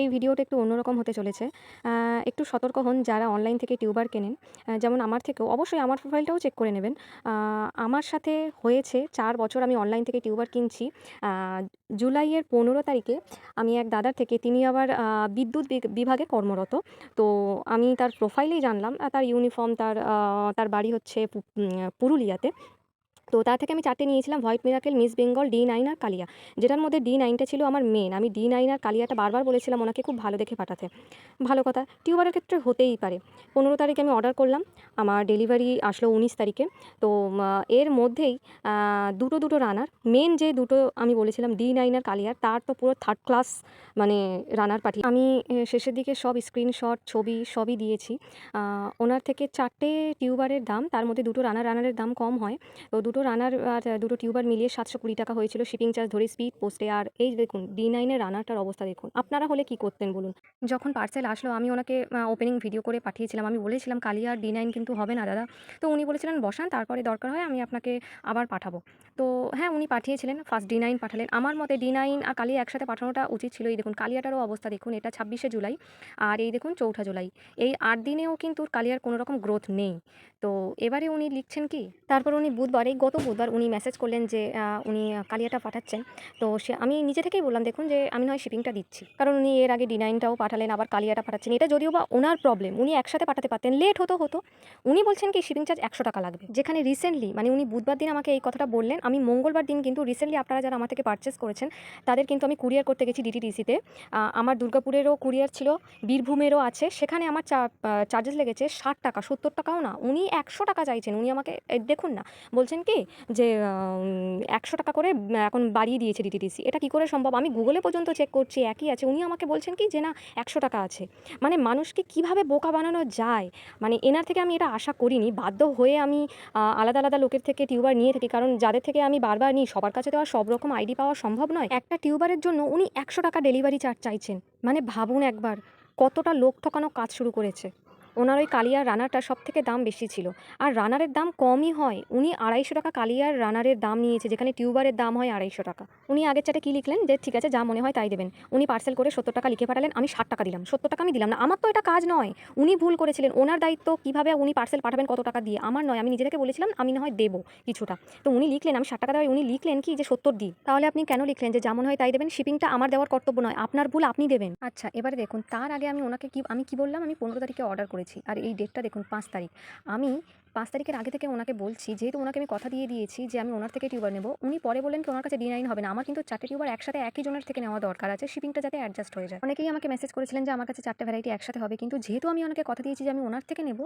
এই ভিডিওটা একটু অন্যরকম হতে চলেছে। একটু সতর্ক হন যারা অনলাইন থেকে টিউবার কেনেন। যেমন আমার থেকেও, অবশ্যই আমার প্রোফাইলটাও চেক করে নেবেন। আমার সাথে হয়েছে চার বছর আমি অনলাইন থেকে টিউবার কিনছি। জুলাইয়ের পনেরো তারিখে আমি এক দাদার থেকে, তিনি আবার বিদ্যুৎ বিভাগে কর্মরত। তো আমি তার প্রোফাইলেই জানলাম। তার ইউনিফর্ম তার তার বাড়ি হচ্ছে পুরুলিয়াতে। তো তার থেকে আমি চারটে নিয়েছিলাম white miracle miss Bengal D nine আর কালিয়া যেটার মধ্যে ডি নাইনটা ছিল আমার মেন আমি ডি নাইন আর কালিয়াটা বারবার বলেছিলাম ওনাকে খুব ভালো দেখে পাঠাতে। ভালো কথা, টিউবারের ক্ষেত্রে হতেই পারে। পনেরো তারিখে আমি অর্ডার করলাম, আমার ডেলিভারি আসলো উনিশ তারিখে। তো এর মধ্যেই দুটো দুটো রানার মেন যে দুটো আমি বলেছিলাম ডি নাইন আর কালিয়ার তার তো পুরো থার্ড ক্লাস মানে রানার পাঠিয়ে। আমি শেষের দিকে সব স্ক্রিনশট ছবি সবই দিয়েছি। ওনার থেকে চারটে টিউবারের দাম, তার মধ্যে দুটো রানার রানারের দাম কম হয়। তো দুটো রানার আর দুটো টিউবার মিলিয়ে সাতশো কুড়ি টাকা হয়েছিল শিপিং চার্জ ধরে স্পিড পোস্টে আর এই দেখুন ডি নাইনের রানারটার অবস্থা দেখুন। আপনারা হলে কি করতেন বলুন? যখন পার্সেল আসলো আমি ওনাকে ওপেনিং ভিডিও করে পাঠিয়েছিলাম। আমি বলেছিলাম কালিয়া আর ডি নাইন কিন্তু হবে না দাদা। তো উনি বলেছিলেন বসান তারপরে দরকার হয় আমি আপনাকে আবার পাঠাবো। তো হ্যাঁ উনি পাঠিয়েছিলেন ফার্স্ট ডি নাইন পাঠালেন। আমার মতে ডি নাইন আর কালিয়া একসাথে পাঠানোটা উচিত ছিল। এই দেখুন কালিয়াটারও অবস্থা দেখুন এটা ছাব্বিশে জুলাই আর এই দেখুন চৌঠা জুলাই। এই আট দিনেও কিন্তু কালিয়ার কোনো রকম গ্রোথ নেই। তো এবারে উনি লিখছেন কি? তারপর উনি বুধবার এই গত বুধবার উনি মেসেজ করলেন যে উনি কালিয়াটা পাঠাচ্ছেন। তো সে, আমি নিজে থেকেই বললাম, দেখুন যে, আমি নয় শিপিংটা দিচ্ছি। কারণ উনি এর আগে ডি নাইনটাও পাঠালেন, আবার কালিয়াটা পাঠাচ্ছেন। এটা যদিও বা ওনার প্রবলেম উনি একসাথে পাঠাতে পারতেন লেট হতো হতো। উনি বলছেন কি শিপিং চার্জ একশো টাকা লাগবে। যেখানে রিসেন্টলি মানে উনি বুধবার দিন আমাকে এই কথাটা বললেন, আমি মঙ্গলবার দিন কিন্তু রিসেন্টলি আপনারা যারা আমার থেকে পারচেস করেছেন, তাদের কিন্তু আমি কুরিয়ার করতে গেছি ডিটিডিসিতে আমার দুর্গাপুরেরও কুরিয়ার ছিল, বীরভূমেরও আছে, সেখানে আমার চার্জেস লেগেছে ষাট টাকা, সত্তর টাকাও না, উনি একশো টাকা চাইছেন। উনি আমাকে দেখুন না, বলছেন কি যে একশো টাকা করে এখন বাড়িয়ে দিয়েছে ডিটিডিসি এটা কি করে সম্ভব? আমি গুগলে পর্যন্ত চেক করছি, একই আছে। উনি আমাকে বলছেন কি যে, না, একশো টাকা আছে। মানে মানুষকে কীভাবে বোকা বানানো যায়? মানে এনার থেকে আমি এটা আশা করিনি। বাধ্য হয়ে আমি আলাদা আলাদা লোকের থেকে টিউবার নিয়ে থাকি। কারণ যাদের থেকে আমি বারবার নিই, সবার কাছে তো আর সব রকম আইডি পাওয়া সম্ভব নয়। একটা টিউবারের জন্য উনি একশো টাকা ডেলিভারি চার্জ চাইছেন। মানে ভাবুন একবার, কতটা লোক ঠকানো কাজ শুরু করেছে। ওনার ওই কালিয়ার রানারটা সব থেকে দাম বেশি ছিল। আর রানারের দাম কমই হয়। উনি আড়াইশো টাকা কালিয়ার রানারের দাম নিয়েছে, যেখানে টিউবারের দাম হয় আড়াইশো টাকা। উনি আগের চাটে কী লিখলেন? যে ঠিক আছে, যা মনে হয় তাই দেবেন। উনি পার্সেল করে সত্তর টাকা লিখে পাঠালেন, আমি ষাট টাকা দিলাম। সত্তর টাকা আমি দিলাম না। আমার তো এটা কাজ নয়। উনি ভুল করেছিলেন। ওনার দায়িত্ব কীভাবে উনি পার্সেল পাঠাবেন কত টাকা দিয়ে? আমার নয়। আমি নিজে থেকে বলেছিলাম, আমি না হয় দেবো কিছুটা। তো উনি লিখলেন, আমি ষাট টাকা দেওয়ায় উনি লিখলেন কি, যে সত্তর দিই। তাহলে আপনি কেন লিখলেন যে যেমন হয় তাই দেবেন? শিপিংটা আমার দেওয়ার কর্তব্য নয়। আপনার ভুল আপনি দেবেন। আচ্ছা এবারে দেখুন, তার আগে আমি ওনাকে কি, আমি কি বললাম? আমি পনেরো তারিখে অর্ডার করেছি। আর এই ডেটটা দেখুন, পাঁচ তারিখ। আমি পাঁচ তারিখের আগে থেকে ওনাকে বলছি, যেহেতু ওনাকে আমি কথা দিয়ে দিয়েছি যে আমি ওনার থেকে টিউবার নেব, উনি পরে বলেন কি, ওনার কাছে ডি নাইন হবে না। আমার কিন্তু চারটে টিউবার একসাথে একই জনের থেকে নেওয়া দরকার আছে, শিপিংটা যাতে অ্যাডজাস্ট হয়ে যায়। অনেকেই আমাকে মেসেজ করেছিলেন যে আমার কাছে চারটে ভ্যারাইটি একসাথে হবে, কিন্তু যেহেতু আমি ওনাকে কথা দিয়েছি যে আমি ওনার থেকে নেব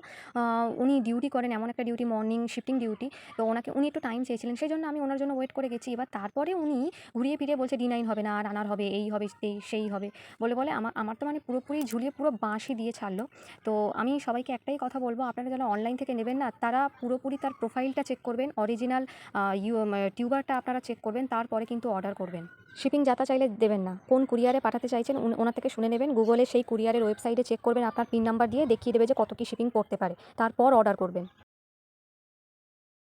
উনি ডিউটি করেন, এমন একটা ডিউটি মর্নিং শিফটিং ডিউটি তো ওনাকে, উনি একটু টাইম চেয়েছিলেন সেই জন্য আমি ওনার জন্য ওয়েট করে গেছি। এবার তারপরে উনি ঘুরিয়ে ফিরিয়ে বলছে ডি নাইন হবে না রানার হবে, এই হবে সেই হবে বলে বলে, আমার আমার তো মানে পুরোপুরি ঝুলিয়ে পুরো বাঁশি দিয়ে ছাড়লো। তো আমি সবাইকে একটাই কথা বলব, আপনারা যারা অনলাইন থেকে নেবেন না, তারা পুরোপুরি তার প্রোফাইলটা চেক করবেন অরিজিনাল টিউবারটা আপনারা চেক করবেন, তারপরে কিন্তু অর্ডার করবেন। শিপিং যাতা চাইলে দেবেন না। কোন কুরিয়ারে পাঠাতে চাইছেন ওনার থেকে শুনে নেবেন গুগলে সেই কুরিয়ারের ওয়েবসাইটে চেক করবেন, আপনার পিন নাম্বার দিয়ে দেখিয়ে দেবে যে কত কি শিপিং পড়তে পারে। তারপর অর্ডার করবেন।